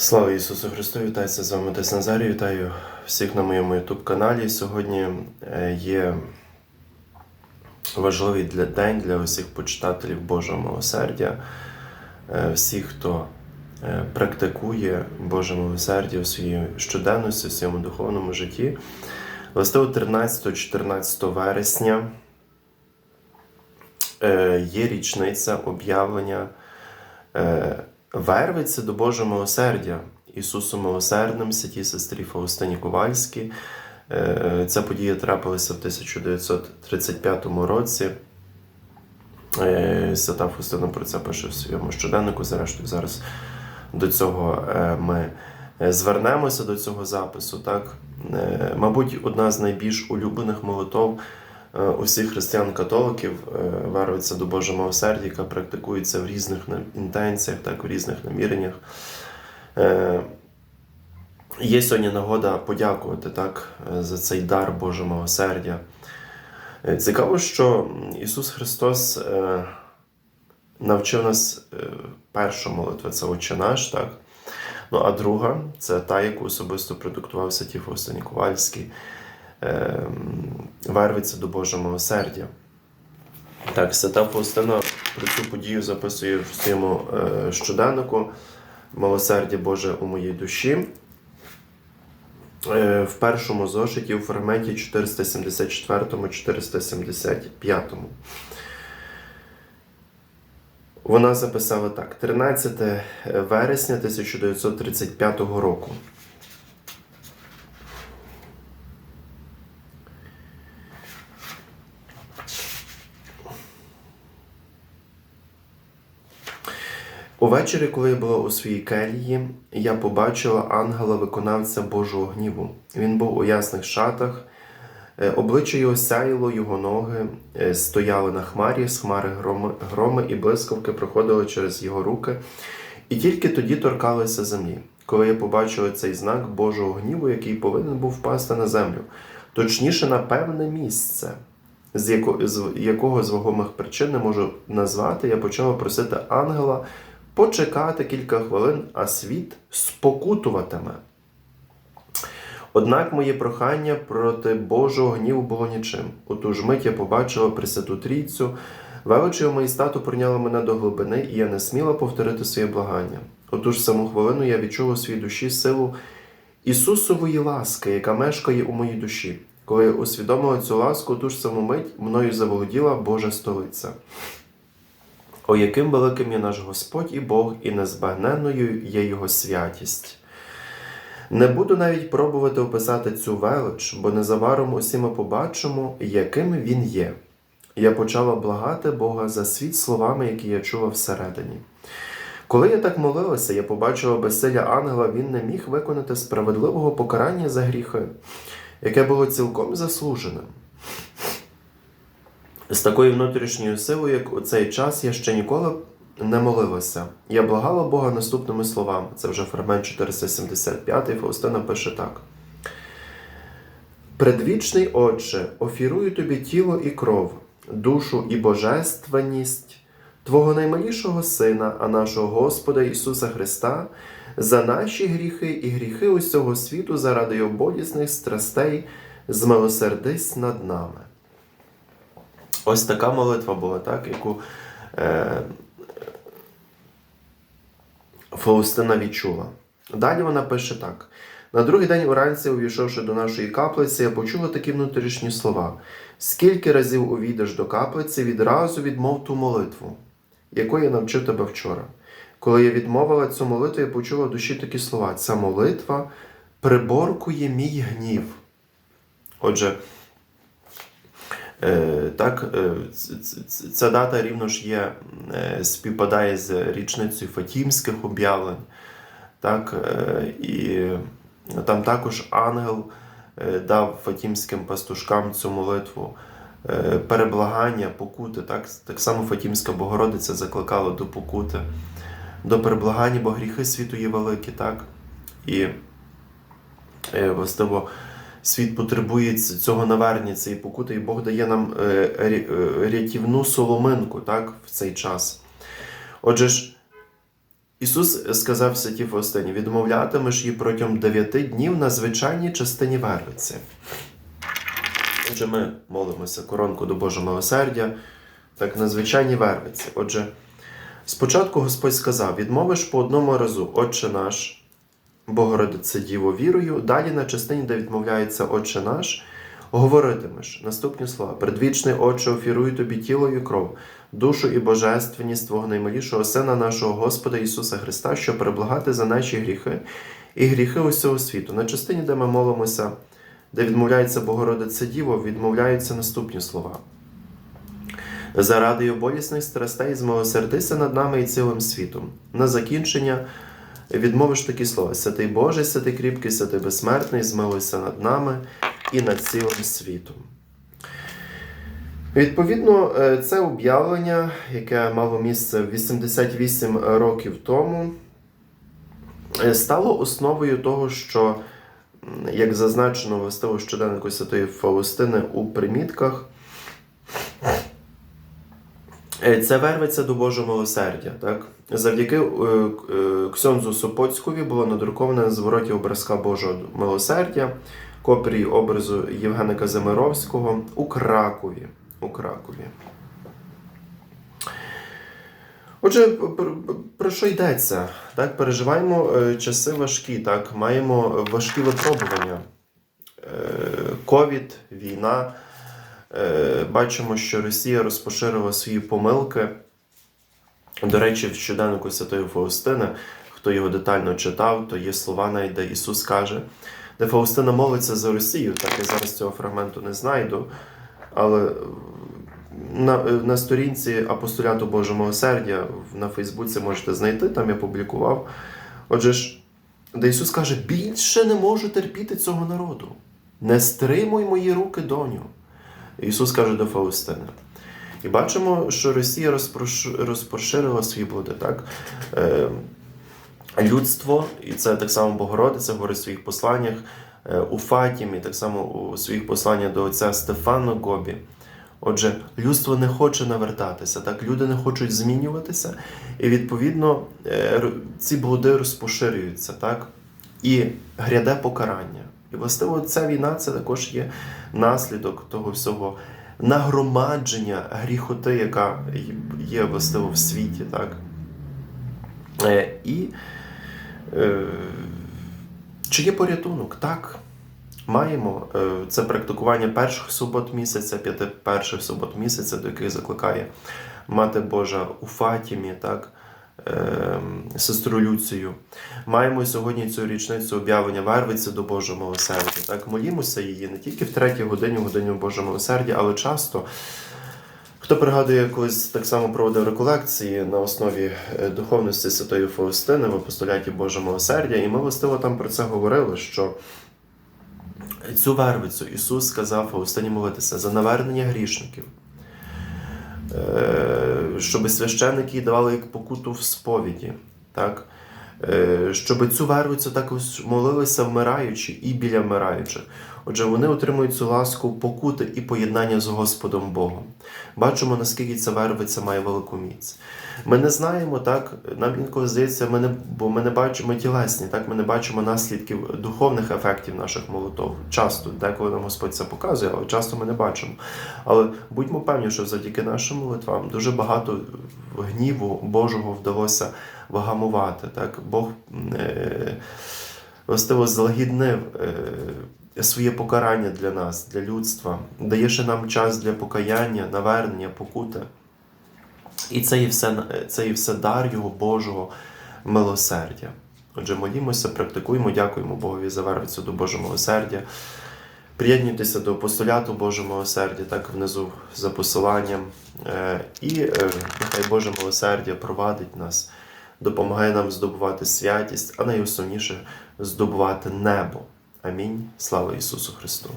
Слава Ісусу Христу! Вітається з вами Отець Назарій. Вітаю всіх на моєму YouTube каналі. Сьогодні е, є важливий для день для усіх почитателів Божого милосердя, е, всіх, хто е, практикує Боже милосердя у своїй щоденності, у своєму духовному житті. Властиво 13-14 вересня є річниця об'явлення. Вервиться до Божого милосердя Ісусу Милосердним, святій сестрі Фаустині Ковальській. Е, Ця подія трапилася в 1935 році. Е, Свята Фаустина про це пише в своєму щоденнику. Зрештою, зараз до цього е, ми звернемося до цього запису. Так? Мабуть, одна з найбільш улюблених молитов усіх християн-католиків е, до Божого милосердя, практикується в різних інтенціях, так, в різних наміреннях. Е, Є сьогодні нагода подякувати так, е, за цей дар Божого милосердя. Е, Цікаво, що Ісус Христос е, навчив нас е, першу молитву це Отче наш, так? Ну, а друга це та, яку особисто продуктував Ковальський, е, вервиться до Божого милосердя. Так, Свята Фаустина про цю подію записує в своєму е, щоденнику Милосердя Боже у моїй душі. Е, в першому зошиті у фрагменті 474-475. Вона записала так: 13 вересня 1935 року. Увечері, коли я була у своїй келії, я побачила ангела-виконавця Божого гніву. Він був у ясних шатах, е, обличчя його сяїло, його ноги е, стояли на хмарі, з хмари громи, громи і блискавки проходили через його руки, і тільки тоді торкалися землі. Коли я побачила цей знак Божого гніву, який повинен був впасти на землю, точніше на певне місце, з яко- з якого з вагомих причин не можу назвати, я почала просити ангела почекати кілька хвилин, а світ спокутуватиме. Однак моє прохання проти Божого гніву було нічим. У ту ж мить я побачила Пресвяту Трійцю, величі його майстату прийняла мене до глибини, і я не сміла повторити своє благання. У ту ж саму хвилину я відчула у своїй душі силу Ісусової ласки, яка мешкає у моїй душі. Коли я усвідомила цю ласку, ту ж саму мить мною заволоділа Божа столиця. О, яким великим є наш Господь і Бог, і незбагненною є Його святість. Не буду навіть пробувати описати цю велич, бо незабаром усі ми побачимо, яким він є. Я почала благати Бога за світ словами, які я чула всередині. Коли я так молилася, я побачила безсилля ангела, він не міг виконати справедливого покарання за гріхи, яке було цілком заслуженим. З такою внутрішньою силою, як у цей час, я ще ніколи не молилася. Я благала Бога наступними словами. Це вже фрагмент 475, Фаустина пише так. Предвічний Отче, офірую тобі тіло і кров, душу і божественність Твого наймалішого Сина, а нашого Господа Ісуса Христа, за наші гріхи і гріхи усього світу заради його болісних страстей, змилосердись над нами. Ось така молитва була, так, яку е, Фаустина відчула. Далі вона пише так: на другий день уранці, увійшовши до нашої каплиці, я почула такі внутрішні слова: скільки разів увійдеш до каплиці, відразу відмов ту молитву, яку я навчив тебе вчора. Коли я відмовила цю молитву, я почула в душі такі слова: ця молитва приборкує мій гнів. Отже, Так, е, ц- ц- ця дата рівно ж є, е, співпадає з річницею Фатімських об'явлень. Так, е, і там також ангел е, дав фатімським пастушкам цю молитву е, переблагання, покути. Так, так само Фатімська Богородиця закликала до покути, до переблагання, бо гріхи світу є великі. Так? І е, властиво світ потребує цього навернення, цієї покути, і Бог дає нам е, е, рятівну соломинку так, в цей час. Отже ж, Ісус сказав святій Фаустині, відмовлятимеш її протягом дев'яти днів на звичайній частині вервиці. Отже, ми молимося коронку до Божого милосердя, так на звичайній вервиці. Отже, спочатку Господь сказав: відмовиш по одному разу, Отче наш, Богородице Діво вірою, далі на частині, де відмовляється Отче наш, говоритимеш наступні слова: Предвічний Отче, офірую тобі тіло і кров, душу і божественність Твого наймилішого Сина нашого Господа Ісуса Христа, щоб переблагати за наші гріхи і гріхи усього світу. На частині, де ми молимося, де відмовляється Богородице Діво, відмовляються наступні слова. Заради болісних страстей змилосердися над нами і цілим світом. На закінчення відмовиш такі слова: Святий Боже, святий кріпкий, святий безсмертний, змилуйся над нами і над цілим світом. Відповідно, е, це об'явлення, яке мало місце 88 років тому, е, стало основою того, що, як зазначено властиво щоденнику Святої Фаустини у примітках, Це верветься до Божого милосердя. Так? Завдяки е, е, Ксьонзу Сопоцькові було надруковане на звороті образка Божого милосердя, копії образу Євгена Казимировського у Кракові. У Кракові. Отже, про, що йдеться? Так, переживаємо е, часи важкі, так, маємо важкі випробування. Е, Ковід, війна. Е, Бачимо, що Росія розпоширила свої помилки. До речі, в щоденнику Святої Фаустини, хто його детально читав, то є слова, навіть, де Ісус каже, де Фаустина молиться за Росію. Так я зараз цього фрагменту не знайду. Але на, на сторінці Апостоляту Божого милосердя на Фейсбуці можете знайти, там я публікував. Отже ж, де Ісус каже: більше не можу терпіти цього народу. Не стримуй мої руки доню. Ісус каже до Фаустини. І бачимо, що Росія розпоширила свої блуди. Так? Е, людство, і це так само Богородиця говорить в своїх посланнях е, у Фатімі, так само у своїх посланнях до отця Стефана Гобі. Отже, людство не хоче навертатися, так? люди не хочуть змінюватися, і відповідно е, ці блуди розпоширюються, так? і гряде покарання. І властиво ця війна це також є наслідок того всього нагромадження гріхоти, яка є властиво в світі. Так? Е, І е, чи є порятунок? Так. Маємо Е, це практикування перших субот місяця, п'яти перших субот місяця, до яких закликає Мати Божа у Фатімі, так, сестру Люцію. Маємо сьогодні цю річницю об'явлення Вервиці до Божого милосердя. Так, молімося її не тільки в третій годині, в годині Божого милосердя, але часто. Хто пригадує, колись так само проводив реколекції на основі е, духовності Святої Фаустини в апостоляті Божого милосердя, і ми властиво там про це говорили, що цю вервицю Ісус сказав Фаустині молитися за навернення грішників, е, щоб священники давали як покуту в сповіді, так? Е, щоб цю вервицю також молилися вмираючі і біля вмираючих. Отже, вони отримують цю ласку покути і поєднання з Господом Богом. Бачимо, наскільки ця вервиця має велику міць. Ми не знаємо, так, нам інколи здається, ми не, бо ми не бачимо тілесні, так, ми не бачимо наслідків духовних ефектів наших молитов. Часто, деколи нам Господь це показує, але часто ми не бачимо. Але будьмо певні, що завдяки нашим молитвам дуже багато гніву Божого вдалося вгамувати. Так? Бог е, властиво злагіднив е, своє покарання для нас, для людства, дає ще нам час для покаяння, навернення, покути. І це є все, це є все дар Його Божого милосердя. Отже, молімося, практикуємо, дякуємо Богові за вервицю до Божого милосердя. Приєднуйтеся до апостоляту Божого милосердя, так внизу за посиланням. Е, І нехай Боже милосердя провадить нас, допомагає нам здобувати святість, а найосновніше здобувати небо. Амінь. Слава Ісусу Христу!